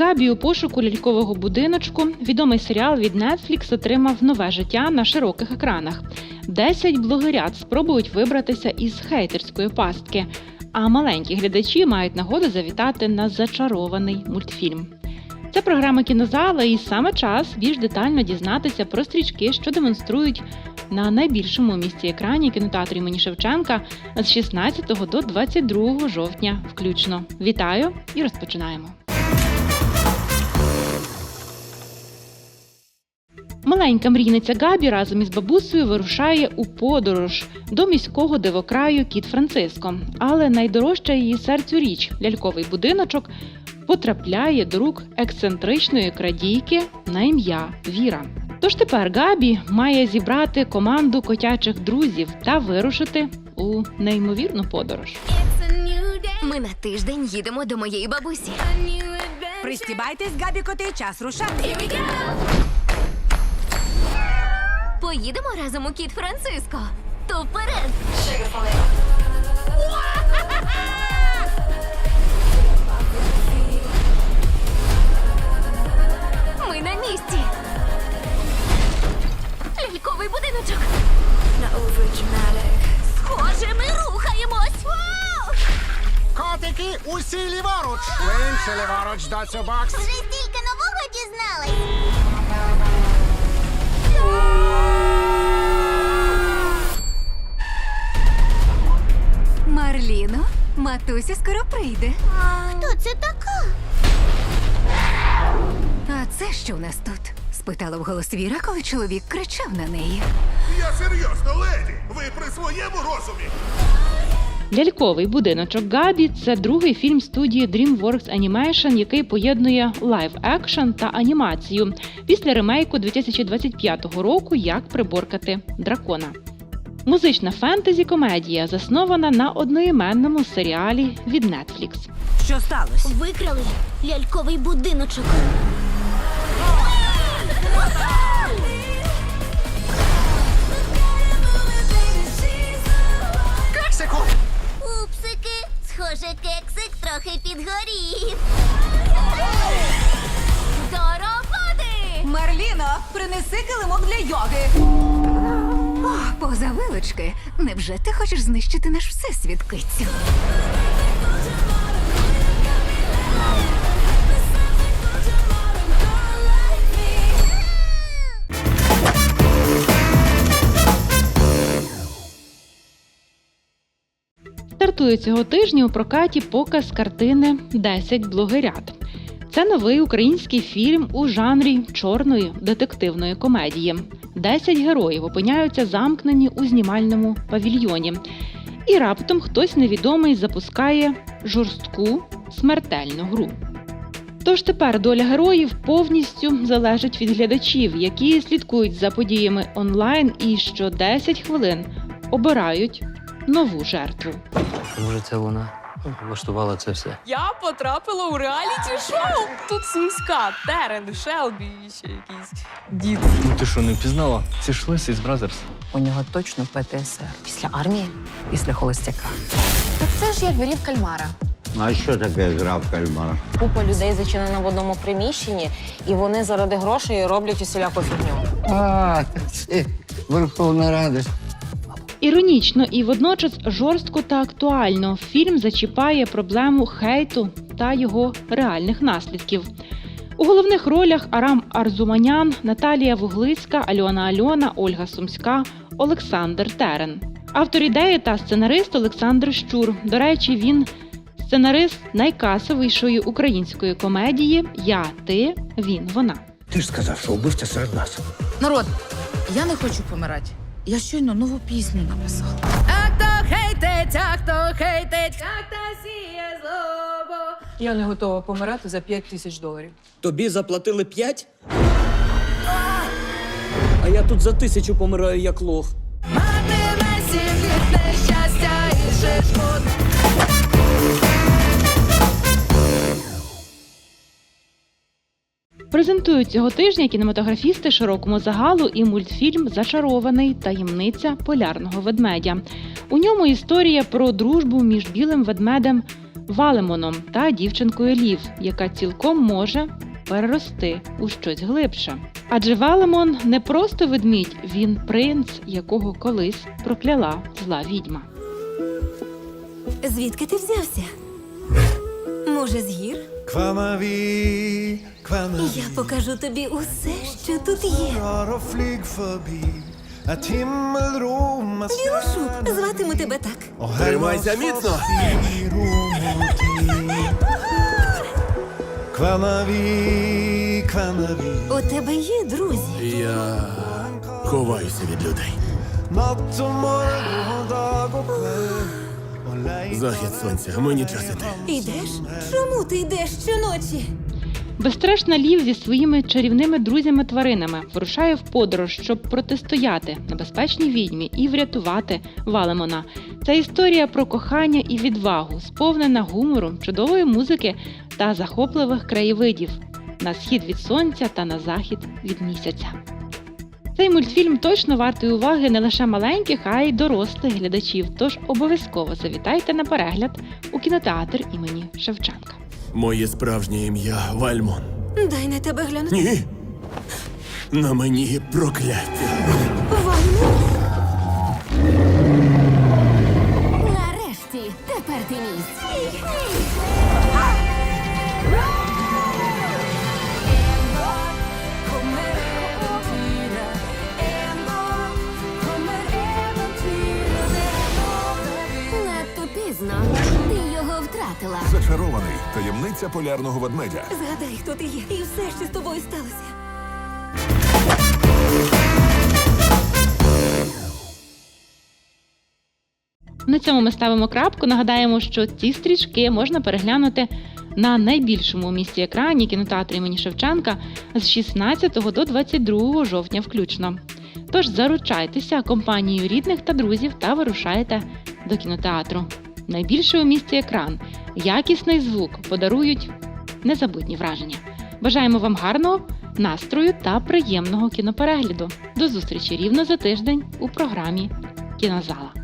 Габі у пошуку лялькового будиночку відомий серіал від Netflix отримав нове життя на широких екранах. Десять блогерят спробують вибратися із хейтерської пастки, а маленькі глядачі мають нагоду завітати на зачарований мультфільм. Це програма кінозала, і саме час більш детально дізнатися про стрічки, що демонструють на найбільшому місці екрані кінотеатру імені Шевченка з 16 до 22 жовтня включно. Вітаю і розпочинаємо. Маленька мрійниця Габі разом із бабусею вирушає у подорож до міського дивокраю Кіт Франциско. Але найдорожча її серцю річ ляльковий будиночок потрапляє до рук ексцентричної крадійки на ім'я Віра. Тож тепер Габі має зібрати команду котячих друзів та вирушити у неймовірну подорож. Ми на тиждень їдемо до моєї бабусі. Пристібайтесь, Габі коти, час рушати. Поїдемо разом у кіт Франциско. То вперед! Ми на місці. Ляльковий будиночок. Схоже, ми рухаємось. Котики, усі ліворуч! Ви ліворуч, доцю бокс! Матуся скоро прийде. Хто це така? А це що у нас тут? Спитала вголос Віра, коли чоловік кричав на неї. Я серйозно, леді. Ви при своєму розумі. Ляльковий будиночок Габі це другий фільм студії DreamWorks Animation, який поєднує лайв екшн та анімацію після ремейку 2025 року Як приборкати дракона. Музична фентезі комедія заснована на одноіменному серіалі від Netflix. Що сталося? Викрали ляльковий будиночок. Кексику! Упсики, схоже, кексик трохи підгорів. До роботи! Марліно, принеси килимок для йоги. Поза вилочки. Невже ти хочеш знищити наш всесвіт, кицю? Стартує цього тижня у прокаті показ картини «10 блогерят. Це новий український фільм у жанрі чорної детективної комедії. Десять героїв опиняються замкнені у знімальному павільйоні. І раптом хтось невідомий запускає жорстку смертельну гру. Тож тепер доля героїв повністю залежить від глядачів, які слідкують за подіями онлайн і що 10 хвилин обирають нову жертву. Може, це вона влаштувала це все. Я потрапила у реаліті шоу. Тут сумська, Терен, Шелбі і ще якийсь дід. Ну ти що, не впізнала? Це ж Лесі з Бразерс. У нього точно ПТСР. Після армії, після холостяка. Так це ж як вирів кальмара. А що таке гра в кальмара? Купа людей зачинена в одному приміщенні, і вони заради грошей роблять усіляку фігню. А, це Верховна Рада. Іронічно і водночас жорстко та актуально фільм зачіпає проблему хейту та його реальних наслідків. У головних ролях Арам Арзуманян, Наталія Вуглицька, Альона Альона, Ольга Сумська, Олександр Терен. Автор ідеї та сценарист Олександр Щур. До речі, він сценарист найкасовішої української комедії Я, ти, він, вона. Ти ж сказав, що вбивця серед нас. Народ, я не хочу помирати. Я щойно нову пісню написала. Я не готова помирати за 5 тисяч доларів. Тобі заплатили п'ять? А я тут за тисячу помираю як лох. Презентують цього тижня кінематографісти широкому загалу і мультфільм Зачарований таємниця полярного ведмедя. У ньому історія про дружбу між білим ведмедем Валемоном та дівчинкою Лів, яка цілком може перерости у щось глибше. Адже Валемон не просто ведмідь, він принц, якого колись прокляла зла відьма. Звідки ти взявся? Може, з гір? Я покажу тобі усе, що тут є. Білошуб, зватиму тебе так. Тримайся міцно! У тебе є друзі. Я ховаюся від людей. Захід сонця, мені час іти. Ідеш? Чому ти йдеш щоночі? Безстрашна Лів зі своїми чарівними друзями-тваринами вирушає в подорож, щоб протистояти небезпечній відьмі і врятувати Валемона. Це історія про кохання і відвагу, сповнена гумору, чудової музики та захопливих краєвидів на схід від сонця та на захід від місяця. Цей мультфільм точно вартий уваги не лише маленьких, а й дорослих глядачів. Тож обов'язково завітайте на перегляд у кінотеатр імені Шевченка. Моє справжнє ім'я Вальмон. Дай на тебе глянути. Ні. На мені прокляття. Таємниця полярного ведмедя. Згадай, хто ти є, і все, що з тобою сталося. На цьому ми ставимо крапку. Нагадаємо, що ці стрічки можна переглянути на найбільшому у місті екрані кінотеатру імені Шевченка з 16 до 22 жовтня включно. Тож заручайтеся компанією рідних та друзів та вирушайте до кінотеатру. Найбільший у місті екран, якісний звук подарують незабутні враження. Бажаємо вам гарного настрою та приємного кіноперегляду. До зустрічі рівно за тиждень у програмі Кінозала.